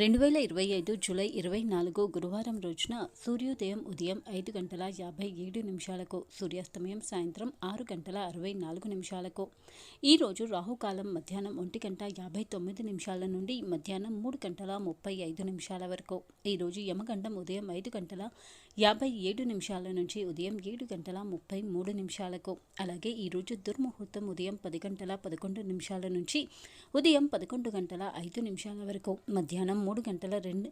రెండు వేల ఇరవై ఐదు జూలై ఇరవై నాలుగు గురువారం రోజున సూర్యోదయం ఉదయం ఐదు గంటల యాభై ఏడు నిమిషాలకు సూర్యాస్తమయం సాయంత్రం ఆరు గంటల అరవై నాలుగు నిమిషాలకు. ఈరోజు రాహుకాలం మధ్యాహ్నం ఒంటి గంట యాభై తొమ్మిది నిమిషాల నుండి మధ్యాహ్నం మూడు గంటల ముప్పై ఐదు నిమిషాల వరకు. ఈరోజు యమగండం ఉదయం ఐదు గంటల యాభై ఏడు నిమిషాల నుంచి ఉదయం ఏడు గంటల ముప్పై మూడు నిమిషాలకు. అలాగే ఈరోజు దుర్ముహూర్తం ఉదయం పది గంటల పదకొండు నిమిషాల నుంచి ఉదయం పదకొండు గంటల ఐదు నిమిషాల వరకు. మధ్యాహ్నం మూడు గంటల రెండు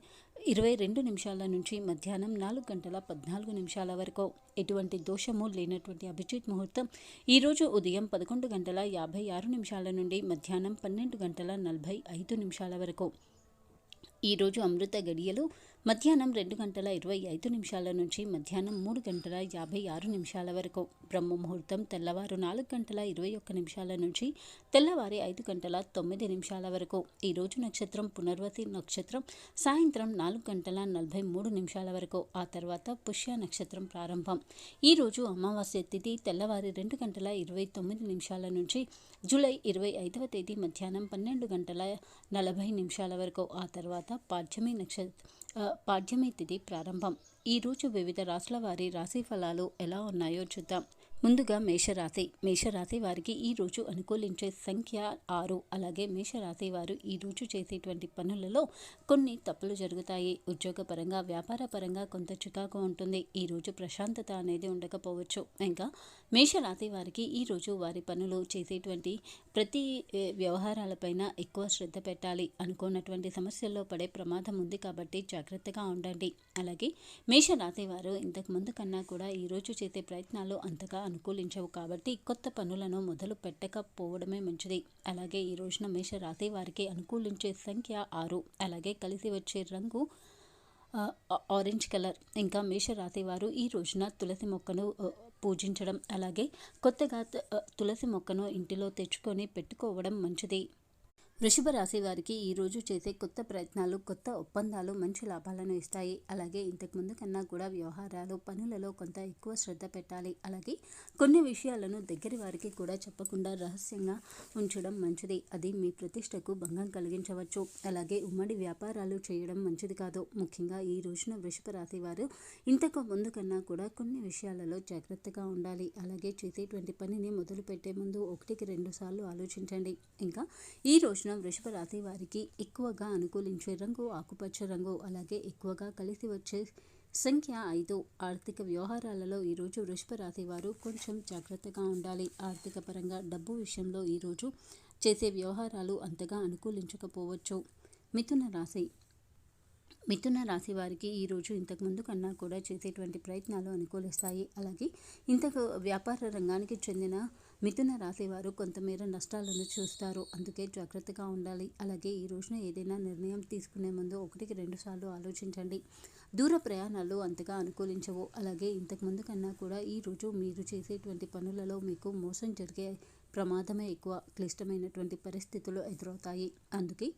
ఇరవై రెండు నిమిషాల నుంచి మధ్యాహ్నం నాలుగు గంటల పద్నాలుగు నిమిషాల వరకు. ఎటువంటి దోషము లేనటువంటి అభిజిత్ ముహూర్తం ఈరోజు ఉదయం పదకొండు గంటల యాభై ఆరు నిమిషాల నుండి మధ్యాహ్నం పన్నెండు గంటల నలభై ఐదు నిమిషాల వరకు. ఈరోజు అమృత గడియలు మధ్యాహ్నం రెండు గంటల ఇరవై ఐదు నిమిషాల నుంచి మధ్యాహ్నం మూడు గంటల యాభై ఆరు నిమిషాల వరకు బ్రహ్మ ముహూర్తం తెల్లవారు నాలుగు గంటల ఇరవై ఒక్క నిమిషాల నుంచి తెల్లవారి ఐదు గంటల తొమ్మిది నిమిషాల వరకు. ఈరోజు నక్షత్రం పునర్వతి నక్షత్రం సాయంత్రం నాలుగు గంటల నలభై మూడు నిమిషాల వరకు ఆ తర్వాత పుష్య నక్షత్రం ప్రారంభం. ఈరోజు అమావాస్య తిథి తెల్లవారి రెండు గంటల ఇరవై తొమ్మిది నిమిషాల నుంచి జూలై ఇరవై ఐదవ తేదీ మధ్యాహ్నం పన్నెండు గంటల నలభై నిమిషాల వరకు ఆ తర్వాత పాడ్యమి నక్షత్ర పాడ్యమి తిథి ప్రారంభం. ఈరోజు వివిధ రాష్ట్రాల వారి రాశి ఫలాలు ఎలా ఉన్నాయో చూద్దాం. ముందుగా మేషరాశి. మేషరాశి వారికి ఈరోజు అనుకూలించే సంఖ్య ఆరు. అలాగే మేషరాశి వారు ఈరోజు చేసేటువంటి పనులలో కొన్ని తప్పులు జరుగుతాయి. ఉద్యోగపరంగా వ్యాపార పరంగా కొంత చుకాకు ఉంటుంది. ఈరోజు ప్రశాంతత అనేది ఉండకపోవచ్చు. ఇంకా మేషరాశి వారికి ఈరోజు వారి పనులు చేసేటువంటి ప్రతి వ్యవహారాలపైన ఎక్కువ శ్రద్ధ పెట్టాలి. అనుకున్నటువంటి సమస్యల్లో పడే ప్రమాదం ఉంది కాబట్టి జాగ్రత్తగా ఉండండి. అలాగే మేషరాశి వారు ఇంతకు ముందు కన్నా కూడా ఈరోజు చేసే ప్రయత్నాలు అంతగా అనుకూలించవు కాబట్టి కొత్త పనులను మొదలు పెట్టకపోవడమే మంచిది. అలాగే ఈ రోజున మేషరాశి వారికి అనుకూలించే సంఖ్య ఆరు. అలాగే కలిసి వచ్చే రంగు ఆరెంజ్ కలర్. ఇంకా మేషరాశి వారు ఈ రోజున తులసి మొక్కను పూజించడం. అలాగే కొత్తగా తులసి మొక్కను ఇంటిలో తెచ్చుకొని పెట్టుకోవడం మంచిది. వృషభ రాశి వారికి ఈరోజు చేసే కొత్త ప్రయత్నాలు కొత్త ఒప్పందాలు మంచి లాభాలను ఇస్తాయి. అలాగే ఇంతకుముందు కన్నా కూడా వ్యవహారాలు పనులలో కొంత ఎక్కువ శ్రద్ధ పెట్టాలి. అలాగే కొన్ని విషయాలను దగ్గరి వారికి కూడా చెప్పకుండా రహస్యంగా ఉంచడం మంచిది. అది మీ ప్రతిష్టకు భంగం కలిగించవచ్చు. అలాగే ఉమ్మడి వ్యాపారాలు చేయడం మంచిది కాదు. ముఖ్యంగా ఈ రోజున వృషభ రాశి వారు ఇంతకు ముందు కన్నా కూడా కొన్ని విషయాలలో జాగ్రత్తగా ఉండాలి. అలాగే చేసేటువంటి పనిని మొదలు పెట్టే ముందు ఒకటికి రెండు సార్లు ఆలోచించండి. ఇంకా ఈ రోజున వృషభ రాశి వారికి ఎక్కువగా అనుకూలించే రంగు ఆకుపచ్చ రంగు అలాగే ఎక్కువగా కలిసి వచ్చే సంఖ్య ఐదు. ఆర్థిక వ్యవహారాలలో ఈరోజు వృషభ రాశి వారు కొంచెం జాగ్రత్తగా ఉండాలి. ఆర్థిక పరంగా డబ్బు విషయంలో ఈరోజు చేసే వ్యవహారాలు అంతగా అనుకూలించకపోవచ్చు. మిథున రాశి. మిథున రాశి వారికి ఈరోజు ఇంతకుముందు కన్నా కూడా చేసేటువంటి ప్రయత్నాలు అనుకూలిస్తాయి. అలాగే ఇంతకు వ్యాపార రంగానికి చెందిన మిథున రాశివారు కొంతమేర నష్టాలను చూస్తారు. అందుకే జాగ్రత్తగా ఉండాలి. అలాగే ఈ రోజున ఏదైనా నిర్ణయం తీసుకునే ముందు ఒకటికి రెండు సార్లు ఆలోచించండి. దూర ప్రయాణాలు అంతగా అనుకూలించవు. అలాగే ఇంతకుముందు కన్నా కూడా ఈరోజు మీరు చేసేటువంటి పనులలో మీకు మోసం జరిగే ప్రమాదమే ఎక్కువ. క్లిష్టమైనటువంటి పరిస్థితులు ఎదురవుతాయి. అందుకే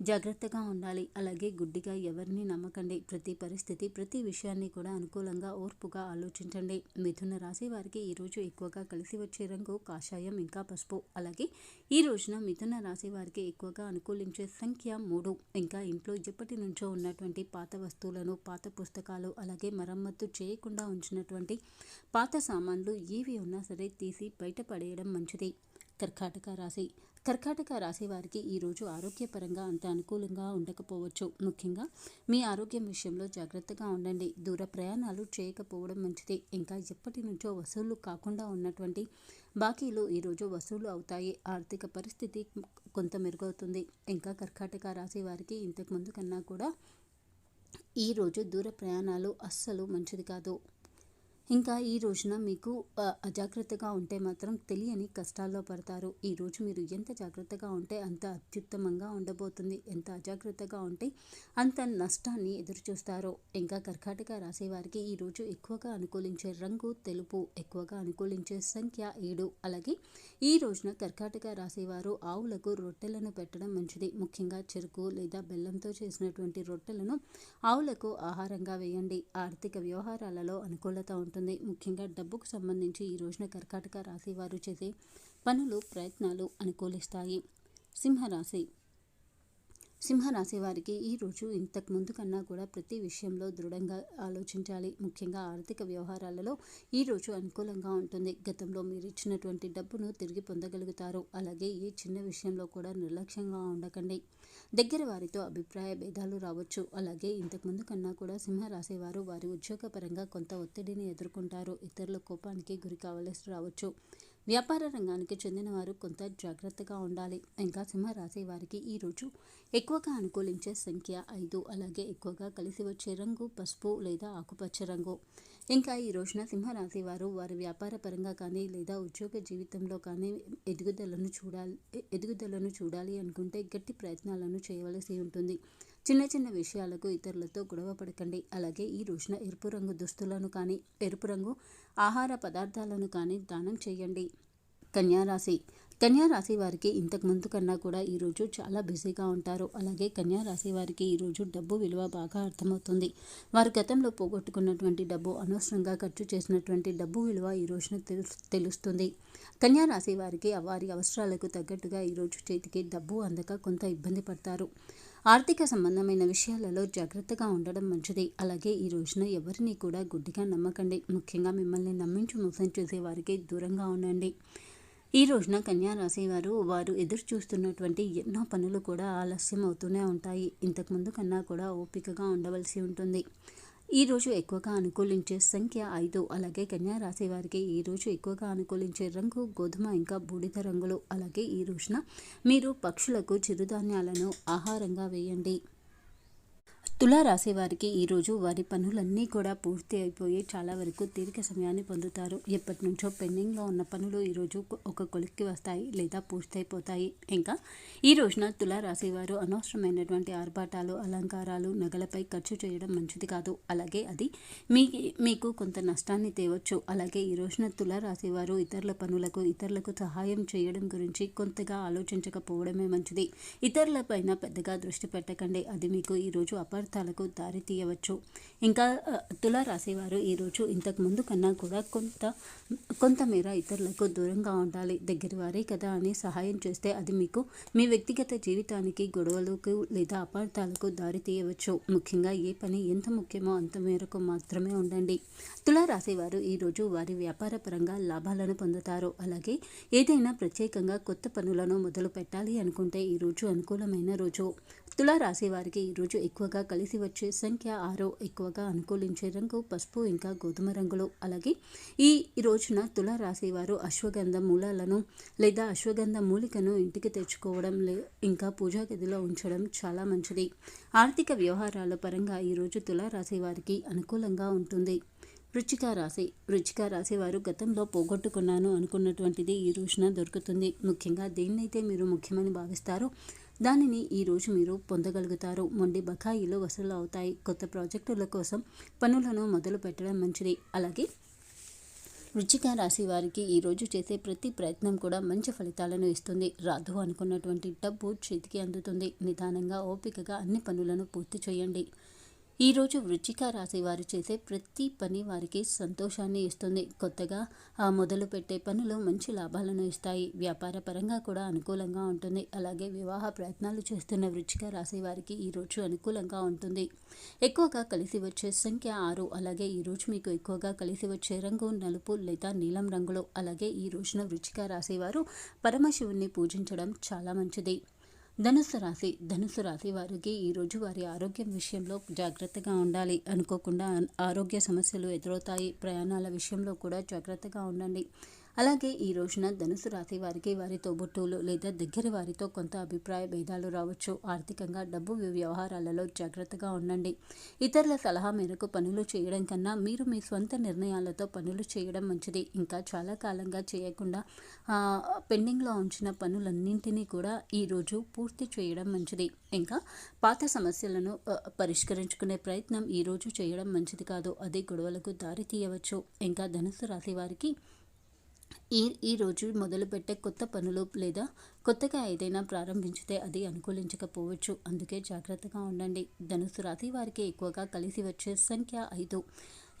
జాగ్రత్తగా ఉండాలి. అలాగే గుడ్డిగా ఎవరిని నమ్మకండి. ప్రతి పరిస్థితి ప్రతి విషయాన్ని కూడా అనుకూలంగా ఓర్పుగా ఆలోచించండి. మిథున రాశి వారికి ఈరోజు ఎక్కువగా కలిసి వచ్చే రంగు కాషాయం ఇంకా పసుపు. అలాగే ఈ రోజున మిథున రాశి వారికి ఎక్కువగా అనుకూలించే సంఖ్య మూడు. ఇంకా ఇంట్లో ఎప్పటి నుంచో ఉన్నటువంటి పాత వస్తువులను పాత పుస్తకాలు అలాగే మరమ్మత్తు చేయకుండా ఉంచినటువంటి పాత సామాన్లు ఏవి ఉన్నా సరే తీసి బయటపడేయడం మంచిది. కర్కాటక రాశి కర్కాటక రాశి వారికి ఈరోజు ఆరోగ్యపరంగా అంత అనుకూలంగా ఉండకపోవచ్చు. ముఖ్యంగా మీ ఆరోగ్యం విషయంలో జాగ్రత్తగా ఉండండి. దూర ప్రయాణాలు చేయకపోవడం మంచిది. ఇంకా ఎప్పటి నుంచో వసూళ్ళు కాకుండా ఉన్నటువంటి బాకీలు ఈరోజు వసూలు అవుతాయి. ఆర్థిక పరిస్థితి కొంత మెరుగవుతుంది. ఇంకా కర్కాటక రాశి వారికి ఇంతకుముందు కన్నా కూడా ఈరోజు దూర ప్రయాణాలు అస్సలు మంచిది కాదు. ఇంకా ఈ రోజున మీకు అజాగ్రత్తగా ఉంటే మాత్రం తెలియని కష్టాల్లో పడతారు. ఈరోజు మీరు ఎంత జాగ్రత్తగా ఉంటే అంత అత్యుత్తమంగా ఉండబోతుంది. ఎంత అజాగ్రత్తగా ఉంటే అంత నష్టాన్ని ఎదురుచూస్తారు. ఇంకా కర్కాటక రాసేవారికి ఈరోజు ఎక్కువగా అనుకూలించే రంగు తెలుపు ఎక్కువగా అనుకూలించే సంఖ్య ఏడు. అలాగే ఈ రోజున కర్కాటక రాసేవారు ఆవులకు రొట్టెలను పెట్టడం మంచిది. ముఖ్యంగా చెరుకు లేదా బెల్లంతో చేసినటువంటి రొట్టెలను ఆవులకు ఆహారంగా వేయండి. ఆర్థిక వ్యవహారాలలో అనుకూలత ఉంటుంది. ఉంటుంది ముఖ్యంగా డబ్బుకు సంబంధించి ఈ రోజున కర్కాటక రాశి వారు చేసే పనులు ప్రయత్నాలు అనుకూలిస్తాయి. సింహరాశి సింహరాశి వారికి ఈ రోజు ఇంతకు ముందు కన్నా కూడా ప్రతి విషయంలో దృఢంగా ఆలోచించాలి. ముఖ్యంగా ఆర్థిక వ్యవహారాలలో ఈ రోజు అనుకూలంగా ఉంటుంది. గతంలో మీరు ఇచ్చినటువంటి డబ్బును తిరిగి పొందగలుగుతారు. అలాగే ఏ చిన్న విషయంలో కూడా నిర్లక్ష్యంగా ఉండకండి. దగ్గర వారితో అభిప్రాయ భేదాలు రావచ్చు. అలాగే ఇంతకు ముందు కన్నా కూడా సింహరాశి వారు వారి ఉద్యోగపరంగా కొంత ఒత్తిడిని ఎదుర్కొంటారు. ఇతరుల కోపానికి గురి కావలసి రావచ్చు. వ్యాపార రంగానికి చెందినవారు కొంత జాగ్రత్తగా ఉండాలి. ఇంకా సింహరాశి వారికి ఈరోజు ఎక్కువగా అనుకూలించే సంఖ్య ఐదు. అలాగే ఎక్కువగా కలిసి వచ్చే రంగు పసుపు లేదా ఆకుపచ్చ రంగు. ఇంకా ఈ రోజున సింహరాశి వారు వారి వ్యాపార పరంగా కానీ లేదా ఉద్యోగ జీవితంలో కానీ ఎదుగుదలను చూడాలి ఎదుగుదలను చూడాలి అనుకుంటే గట్టి ప్రయత్నాలను చేయవలసి ఉంటుంది. చిన్న చిన్న విషయాలకు ఇతరులతో గొడవ పడకండి. అలాగే ఈ రోజున ఎరుపు రంగు దుస్తులను కానీ ఎరుపు రంగు ఆహార పదార్థాలను కానీ దానం చేయండి. కన్యారాశి కన్యారాశి వారికి ఇంతకు ముందు కన్నా కూడా ఈరోజు చాలా బిజీగా ఉంటారు. అలాగే కన్యారాశి వారికి ఈరోజు డబ్బు విలువ బాగా అర్థమవుతుంది. వారు గతంలో పోగొట్టుకున్నటువంటి డబ్బు అనవసరంగా ఖర్చు చేసినటువంటి డబ్బు విలువ ఈ రోజున తెలుస్తుంది. కన్యారాశి వారికి వారి అవసరాలకు తగ్గట్టుగా ఈరోజు చేతికి డబ్బు అందక కొంత ఇబ్బంది పడతారు. ఆర్థిక సంబంధమైన విషయాలలో జాగ్రత్తగా ఉండడం మంచిది. అలాగే ఈ రోజున ఎవరిని కూడా గుడ్డిగా నమ్మకండి. ముఖ్యంగా మిమ్మల్ని నమ్మించి మోసం చేసే వారికి దూరంగా ఉండండి. ఈ రోజున కన్యారాశి వారు వారు ఎదురు చూస్తున్నటువంటి ఎన్నో పనులు కూడా ఆలస్యం అవుతూనే ఉంటాయి. ఇంతకుముందు కన్నా కూడా ఓపికగా ఉండవలసి ఉంటుంది. ఈరోజు ఎక్కువగా అనుకూలించే సంఖ్య ఐదు. అలాగే కన్యా రాశి వారికి ఈరోజు ఎక్కువగా అనుకూలించే రంగు గోధుమ ఇంకా బూడిద రంగులు. అలాగే ఈ రోజున మీరు పక్షులకు చిరుధాన్యాలను ఆహారంగా వేయండి. తులారాశి వారికి ఈరోజు వారి పనులన్నీ కూడా పూర్తి అయిపోయి చాలా వరకు తీరిక సమయాన్ని పొందుతారు. ఎప్పటి నుంచో పెండింగ్లో ఉన్న పనులు ఈరోజు ఒక కొలిక్కి వస్తాయి లేదా పూర్తయిపోతాయి. ఇంకా ఈ రోజున తులారాశి వారు అనవసరమైనటువంటి ఆర్భాటాలు అలంకారాలు నగలపై ఖర్చు చేయడం మంచిది కాదు. అలాగే అది మీ మీకు కొంత నష్టాన్ని తేవచ్చు. అలాగే ఈ రోజున తులారాశి వారు ఇతరుల పనులకు ఇతరులకు సహాయం చేయడం గురించి కొంతగా ఆలోచించకపోవడమే మంచిది. ఇతరులపైన పెద్దగా దృష్టి పెట్టకండి. అది మీకు ఈరోజు అపర్ అనర్థాలకు దారి తీయవచ్చు. ఇంకా తులారాశివారు ఈరోజు ఇంతకు ముందు కన్నా కూడా కొంత కొంతమేర ఇతరులకు దూరంగా ఉండాలి. దగ్గరి వారే కదా అని సహాయం చేస్తే అది మీకు మీ వ్యక్తిగత జీవితానికి గొడవలకు లేదా అపార్థాలకు దారి తీయవచ్చు. ముఖ్యంగా ఏ పని ఎంత ముఖ్యమో అంత మేరకు మాత్రమే ఉండండి. తులారాశివారు ఈరోజు వారి వ్యాపార పరంగా లాభాలను పొందుతారు. అలాగే ఏదైనా ప్రత్యేకంగా కొత్త పనులను మొదలు పెట్టాలి అనుకుంటే ఈరోజు అనుకూలమైన రోజు. తులారాశి వారికి ఈరోజు ఎక్కువగా కలిసి వచ్చే సంఖ్య ఆరో ఎక్కువగా అనుకూలించే రంగు పసుపు ఇంకా గోధుమ రంగులు. అలాగే ఈ రోజున తులారాశి వారు అశ్వగంధ మూలాలను లేదా అశ్వగంధ మూలికను ఇంటికి తెచ్చుకోవడం లే ఇంకా పూజా గదిలో ఉంచడం చాలా మంచిది. ఆర్థిక వ్యవహారాల పరంగా ఈరోజు తులారాశి వారికి అనుకూలంగా ఉంటుంది. వృచ్చిక రాశి వృచ్చిక రాశి వారు గతంలో పోగొట్టుకున్నాను అనుకున్నటువంటిది ఈ రోజున దొరుకుతుంది. ముఖ్యంగా దేన్నైతే మీరు ముఖ్యమని భావిస్తారో దానిని ఈరోజు మీరు పొందగలుగుతారు. మొండి బకాయిలు వసూలు అవుతాయి. కొత్త ప్రాజెక్టుల కోసం పనులను మొదలు పెట్టడం మంచిది. అలాగే వృచ్చిక రాశి వారికి ఈరోజు చేసే ప్రతి ప్రయత్నం కూడా మంచి ఫలితాలను ఇస్తుంది. రాదు అనుకున్నటువంటి డబ్బు చేతికి అందుతుంది. నిదానంగా ఓపికగా అన్ని పనులను పూర్తి చేయండి. ఈరోజు వృచ్చిక రాశి వారు చేసే ప్రతి పని వారికి సంతోషాన్ని ఇస్తుంది. కొత్తగా మొదలు పెట్టే పనులు మంచి లాభాలను ఇస్తాయి. వ్యాపార పరంగా కూడా అనుకూలంగా ఉంటుంది. అలాగే వివాహ ప్రయత్నాలు చేస్తున్న వృచ్చిక రాశి వారికి ఈరోజు అనుకూలంగా ఉంటుంది. ఎక్కువగా కలిసి వచ్చే సంఖ్య ఆరు. అలాగే ఈరోజు మీకు ఎక్కువగా కలిసి వచ్చే రంగు నలుపు లేదా నీలం రంగులు. అలాగే ఈ రోజున వృచ్చిక రాశి వారు పరమశివుణ్ణి పూజించడం చాలా మంచిది. ధనుసు రాశి ధనుసు రాశి వారికి ఈరోజు వారి ఆరోగ్యం విషయంలో జాగ్రత్తగా ఉండాలి. అనుకోకుండా ఆరోగ్య సమస్యలు ఎదురవుతాయి. ప్రయాణాల విషయంలో కూడా జాగ్రత్తగా ఉండండి. అలాగే ఈ రోజున ధనుసు రాశి వారికి వారి తోబుట్టువులు లేదా దగ్గర వారితో కొంత అభిప్రాయ భేదాలు రావచ్చు. ఆర్థికంగా డబ్బు వ్యవహారాలలో జాగ్రత్తగా ఉండండి. ఇతరుల సలహా మేరకు పనులు చేయడం కన్నా మీరు మీ సొంత నిర్ణయాలతో పనులు చేయడం మంచిది. ఇంకా చాలా కాలంగా చేయకుండా పెండింగ్లో ఉంచిన పనులన్నింటినీ కూడా ఈరోజు పూర్తి చేయడం మంచిది. ఇంకా పాత సమస్యలను పరిష్కరించుకునే ప్రయత్నం ఈరోజు చేయడం మంచిది కాదు. అది గొడవలకు దారి తీయవచ్చు. ఇంకా ధనుసు రాశి వారికి ఈ ఈరోజు మొదలుపెట్టే కొత్త పనులు లేదా కొత్తగా ఏదైనా ప్రారంభించితే అది అనుకూలించకపోవచ్చు. అందుకే జాగ్రత్తగా ఉండండి. ధనుసు రాశి వారికి ఎక్కువగా కలిసి వచ్చే సంఖ్య ఐదు.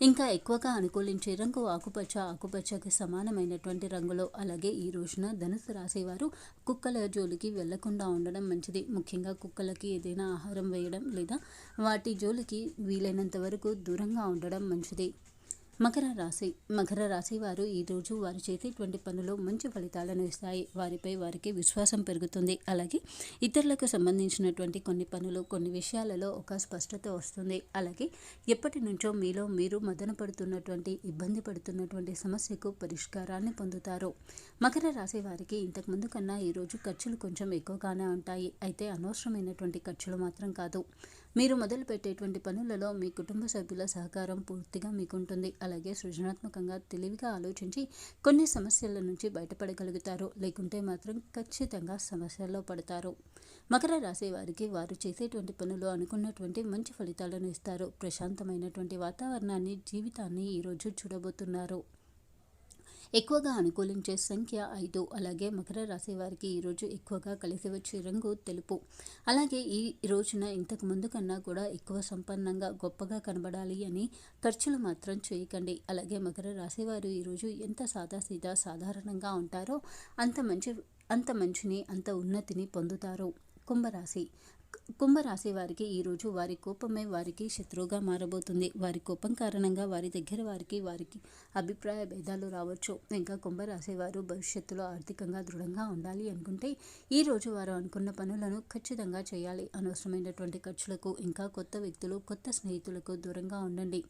ఇంకా ఎక్కువగా అనుకూలించే రంగు ఆకుపచ్చ. ఆకుపచ్చకి సమానమైనటువంటి రంగులో. అలాగే ఈ రోజున ధనుసు రాసేవారు కుక్కల జోలికి వెళ్ళకుండా ఉండడం మంచిది. ముఖ్యంగా కుక్కలకి ఏదైనా ఆహారం వేయడం లేదా వాటి జోలికి వీలైనంత వరకు దూరంగా ఉండడం మంచిది. మకర రాశి మకర రాశి వారు ఈరోజు వారు చేసేటువంటి పనులు మంచి ఫలితాలను ఇస్తాయి. వారిపై వారికి విశ్వాసం పెరుగుతుంది. అలాగే ఇతరులకు సంబంధించినటువంటి కొన్ని పనులు కొన్ని విషయాలలో ఒక స్పష్టత వస్తుంది. అలాగే ఎప్పటి నుంచో మీలో మీరు మదన పడుతున్నటువంటి ఇబ్బంది పడుతున్నటువంటి సమస్యకు పరిష్కారాన్ని పొందుతారు. మకర రాశి వారికి ఇంతకుముందు కన్నా ఈరోజు ఖర్చులు కొంచెం ఎక్కువగానే ఉంటాయి. అయితే అనవసరమైనటువంటి ఖర్చులు మాత్రం కాదు. మీరు మొదలుపెట్టేటువంటి పనులలో మీ కుటుంబ సభ్యుల సహకారం పూర్తిగా మీకుంటుంది. అలాగే సృజనాత్మకంగా తెలివిగా ఆలోచించి కొన్ని సమస్యల నుంచి బయటపడగలుగుతారు. లేకుంటే మాత్రం ఖచ్చితంగా సమస్యల్లో పడతారు. మకర రాశి వారికి వారు చేసేటువంటి పనులు అనుకున్నటువంటి మంచి ఫలితాలను ఇస్తారు. ప్రశాంతమైనటువంటి వాతావరణాన్ని జీవితాన్ని ఈరోజు చూడబోతున్నారు. ఎక్కువగా అనుకూలించే సంఖ్య ఐదు. అలాగే మకర రాశి వారికి ఈరోజు ఎక్కువగా కలిసి వచ్చే రంగు తెలుపు. అలాగే ఈ రోజున ఇంతకు ముందు కన్నా కూడా ఎక్కువ సంపన్నంగా గొప్పగా కనబడాలి అని ఖర్చులు మాత్రం చేయకండి. అలాగే మకర రాశి వారు ఈరోజు ఎంత సాదాసీదా సాధారణంగా ఉంటారో అంత మంచి అంత మంచిని అంత ఉన్నతిని పొందుతారు. కుంభరాశి కుంభరాశి వారికి ఈరోజు వారి కోపమే వారికి శత్రువుగా మారబోతుంది. వారి కోపం కారణంగా వారి దగ్గర వారికి వారికి అభిప్రాయ భేదాలు రావచ్చు. ఇంకా కుంభరాశి వారు భవిష్యత్తులో ఆర్థికంగా దృఢంగా ఉండాలి అనుకుంటే ఈరోజు వారు అనుకున్న పనులను ఖచ్చితంగా చేయాలి. అనవసరమైనటువంటి ఖర్చులకు ఇంకా కొత్త వ్యక్తులు కొత్త స్నేహితులకు దూరంగా ఉండండి.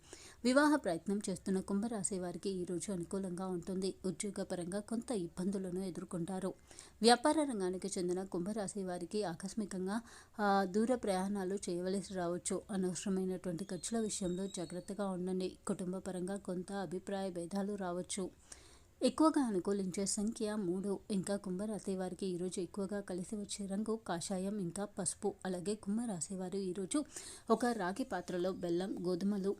వివాహ ప్రయత్నం చేస్తున్న కుంభరాశి వారికి ఈరోజు అనుకూలంగా ఉంటుంది. ఉద్యోగపరంగా కొంత ఇబ్బందులను ఎదుర్కొంటారు. వ్యాపార రంగానికి చెందిన కుంభరాశి వారికి ఆకస్మికంగా దూర ప్రయాణాలు చేయవలసి రావచ్చు. అనవసరమైనటువంటి ఖర్చుల విషయంలో జాగ్రత్తగా ఉండండి. కుటుంబ పరంగా కొంత అభిప్రాయ భేదాలు రావచ్చు. ఎక్కువగా అనుకూలించే సంఖ్య మూడు. ఇంకా కుంభరాశి వారికి ఈరోజు ఎక్కువగా కలిసి వచ్చే రంగు కాషాయం ఇంకా పసుపు. అలాగే కుంభరాశి వారు ఈరోజు ఒక రాగి పాత్రలో బెల్లం గోధుమలు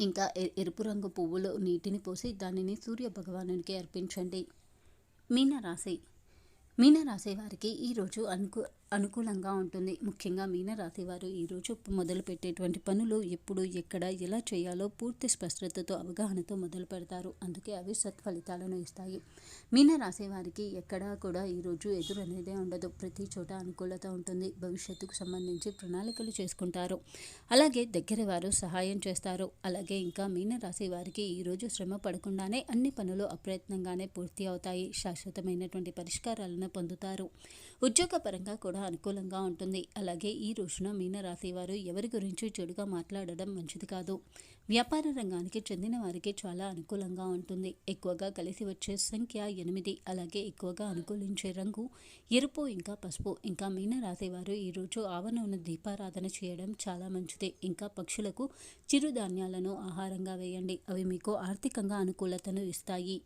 ఇంకా ఎరుపు రంగు పువ్వులు నీటిని పోసి దానిని సూర్య భగవానునికి అర్పించండి. మీనరాశి. మీనరాశి వారికి ఈరోజు అనుకు అనుకూలంగా ఉంటుంది. ముఖ్యంగా మీనరాశి వారు ఈరోజు మొదలు పెట్టేటువంటి పనులు ఎప్పుడు ఎక్కడ ఎలా చేయాలో పూర్తి స్పష్టతతో అవగాహనతో మొదలు పెడతారు. అందుకే అవి సత్ఫలితాలను ఇస్తాయి. మీనరాశి వారికి ఎక్కడా కూడా ఈరోజు ఎదురు అనేదే ఉండదు. ప్రతి చోట అనుకూలత ఉంటుంది. భవిష్యత్తుకు సంబంధించి ప్రణాళికలు చేసుకుంటారు. అలాగే దగ్గర వారు సహాయం చేస్తారు. అలాగే ఇంకా మీనరాశి వారికి ఈరోజు శ్రమ పడకుండానే అన్ని పనులు అప్రయత్నంగానే పూర్తి అవుతాయి. శాశ్వతమైనటువంటి పరిష్కారాలను పొందుతారు. ఉద్యోగపరంగా కూడా అనుకూలంగా ఉంటుంది. అలాగే ఈ రోజున మీనరాశి వారు ఎవరి గురించి చెడుగా మాట్లాడడం మంచిది కాదు. వ్యాపార రంగానికి చెందిన వారికి చాలా అనుకూలంగా ఉంటుంది. ఎక్కువగా కలిసి వచ్చే సంఖ్య ఎనిమిది. అలాగే ఎక్కువగా అనుకూలించే రంగు ఎరుపు ఇంకా పసుపు. ఇంకా మీనరాశి వారు ఈరోజు ఆవనూనె దీపారాధన చేయడం చాలా మంచిది. ఇంకా పక్షులకు చిరుధాన్యాలను ఆహారంగా వేయండి. అవి మీకు ఆర్థికంగా అనుకూలతను ఇస్తాయి.